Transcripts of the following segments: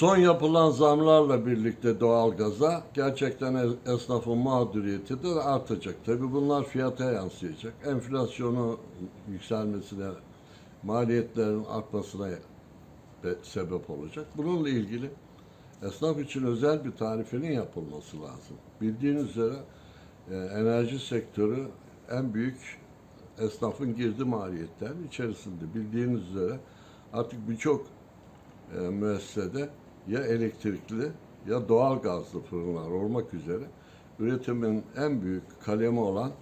Son yapılan zamlarla birlikte doğalgaza gerçekten es- esnafın mağduriyeti de artacak. Tabi bunlar fiyata yansıyacak. Enflasyonu yükselmesine, maliyetlerin artmasına be- sebep olacak. Bununla ilgili esnaf için özel bir tarifenin yapılması lazım. Bildiğiniz üzere e, enerji sektörü en büyük esnafın girdi maliyetlerinin içerisinde. Bildiğiniz üzere artık birçok e, müessesede ya elektrikli ya doğal gazlı fırınlar olmak üzere üretimin en büyük kalemi olan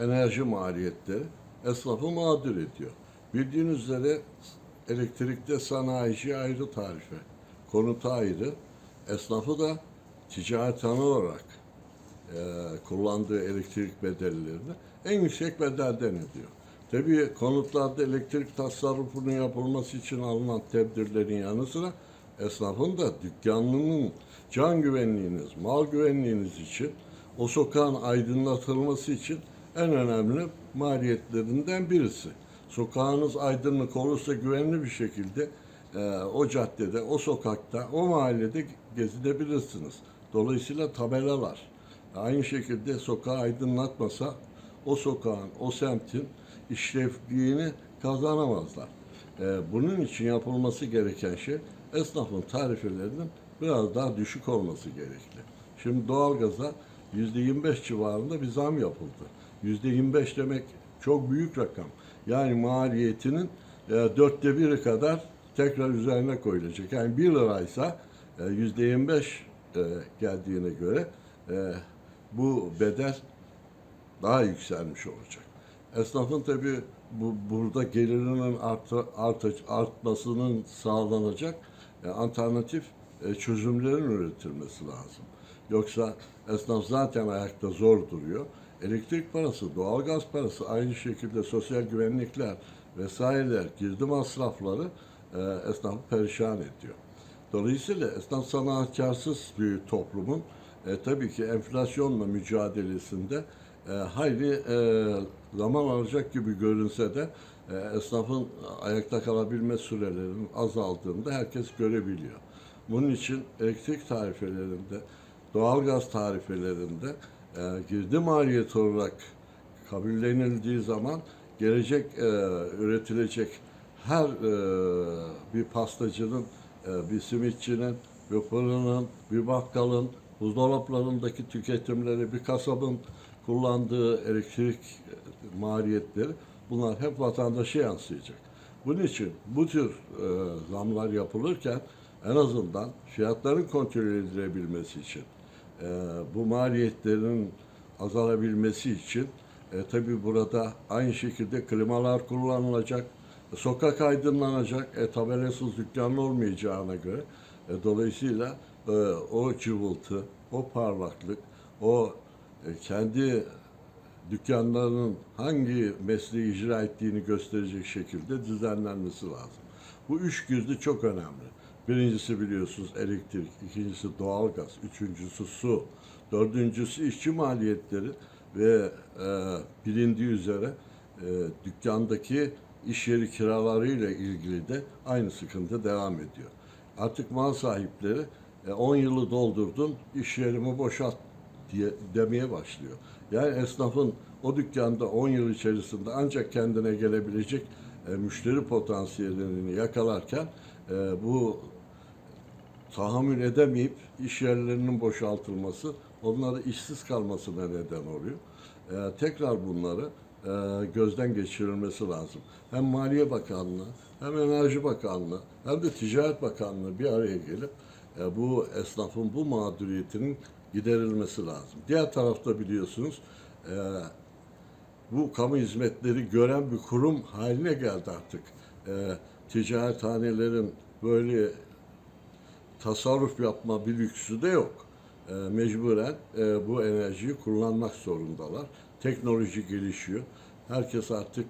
enerji maliyetleri esnafı mağdur ediyor. Bildiğiniz üzere elektrikte sanayici ayrı tarife, konuta ayrı, esnafı da ticarethane olarak e, kullandığı elektrik bedellerini en yüksek bedelden ediyor. Tabii konutlarda elektrik tasarrufunun yapılması için alınan tedbirlerin yanı sıra esnafın da dükkanının can güvenliğiniz, mal güvenliğiniz için o sokağın aydınlatılması için en önemli maliyetlerinden birisi. Sokağınız aydınlık olursa güvenli bir şekilde e, o caddede, o sokakta, o mahallede gezinebilirsiniz. Dolayısıyla tabelalar, aynı şekilde sokağı aydınlatmasa o sokağın, o semtin işlevliğini kazanamazlar. Ee, bunun için yapılması gereken şey esnafın tarifelerinin biraz daha düşük olması gerekli. Şimdi doğalgaza yüzde 25 civarında bir zam yapıldı. Yüzde 25 demek çok büyük rakam. Yani maliyetinin e, dörtte biri kadar tekrar üzerine koyulacak. Yani 1 liraysa e, yüzde 25 e, geldiğine göre e, bu bedel daha yükselmiş olacak. Esnafın tabii bu burada gelirinin artı, artı, artmasının sağlanacak e, alternatif e, çözümlerin üretilmesi lazım. Yoksa esnaf zaten ayakta zor duruyor. Elektrik parası, doğalgaz parası, aynı şekilde sosyal güvenlikler vesaireler, girdi masrafları e, esnafı perişan ediyor. Dolayısıyla esnaf sanatkarsız bir toplumun e, tabii ki enflasyonla mücadelesinde e, hayli e, zaman alacak gibi görünse de e, esnafın ayakta kalabilme sürelerinin azaldığını da herkes görebiliyor. Bunun için elektrik tarifelerinde, doğalgaz tarifelerinde e, girdi maliyeti olarak kabullenildiği zaman gelecek e, üretilecek her e, bir pastacının, e, bir simitçinin, bir fırının, bir bakkalın, buzdolaplarındaki tüketimleri, bir kasabın kullandığı elektrik e, maliyetleri bunlar hep vatandaşa yansıyacak. Bunun için bu tür e, zamlar yapılırken en azından fiyatların kontrol edilebilmesi için e, bu maliyetlerin azalabilmesi için e, tabi burada aynı şekilde klimalar kullanılacak, sokak aydınlanacak, e, tabelasız dükkan olmayacağına göre e, dolayısıyla e, o cıvıltı, o parlaklık, o e, kendi dükkanlarının hangi mesleği icra ettiğini gösterecek şekilde düzenlenmesi lazım. Bu üç güzlü çok önemli. Birincisi biliyorsunuz elektrik, ikincisi doğalgaz, üçüncüsü su, dördüncüsü işçi maliyetleri ve e, bilindiği üzere e, dükkandaki iş yeri kiralarıyla ilgili de aynı sıkıntı devam ediyor. Artık mal sahipleri e, 10 yılı doldurdun, iş yerimi boşalt diye demeye başlıyor. Yani esnafın o dükkanda 10 yıl içerisinde ancak kendine gelebilecek e, müşteri potansiyelini yakalarken e, bu tahammül edemeyip iş yerlerinin boşaltılması onlara işsiz kalmasına neden oluyor. E, tekrar bunları e, gözden geçirilmesi lazım. Hem Maliye Bakanlığı hem Enerji Bakanlığı hem de Ticaret Bakanlığı bir araya gelip e, bu esnafın bu mağduriyetinin giderilmesi lazım. Diğer tarafta biliyorsunuz e, bu kamu hizmetleri gören bir kurum haline geldi artık. E, ticarethanelerin böyle tasarruf yapma bir lüksü de yok. E, mecburen bu enerjiyi kullanmak zorundalar. Teknoloji gelişiyor. Herkes artık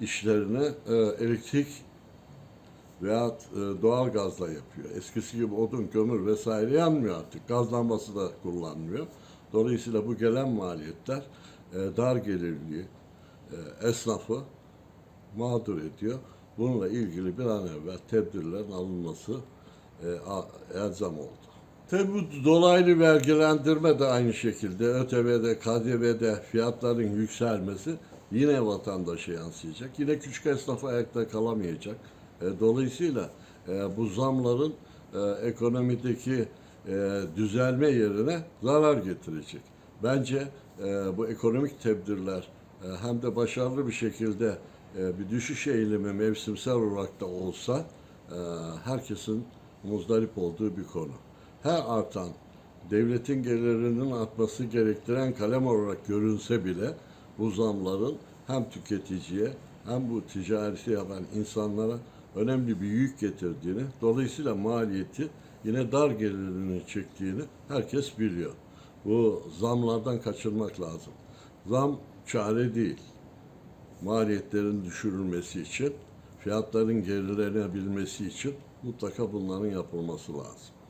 işlerini elektrik veya e, doğal gazla yapıyor. Eskisi gibi odun, kömür vesaire yanmıyor artık. Gaz lambası da kullanmıyor. Dolayısıyla bu gelen maliyetler e, dar gelirli e, esnafı mağdur ediyor. Bununla ilgili bir an evvel tedbirlerin alınması e, elzem oldu. Tabi dolaylı vergilendirme de aynı şekilde ÖTV'de, KDV'de fiyatların yükselmesi yine vatandaşa yansıyacak. Yine küçük esnaf ayakta kalamayacak. E, dolayısıyla e, bu zamların e, ekonomideki düzelme yerine zarar getirecek. Bence bu ekonomik tedbirler hem de başarılı bir şekilde bir düşüş eğilimi mevsimsel olarak da olsa herkesin muzdarip olduğu bir konu. Her artan devletin gelirinin artması gerektiren kalem olarak görünse bile bu zamların hem tüketiciye hem bu ticareti yapan insanlara önemli bir yük getirdiğini, dolayısıyla maliyeti yine dar gelirini çektiğini herkes biliyor. Bu zamlardan kaçınmak lazım. Zam çare değil. Maliyetlerin düşürülmesi için, fiyatların gerilenebilmesi için mutlaka bunların yapılması lazım.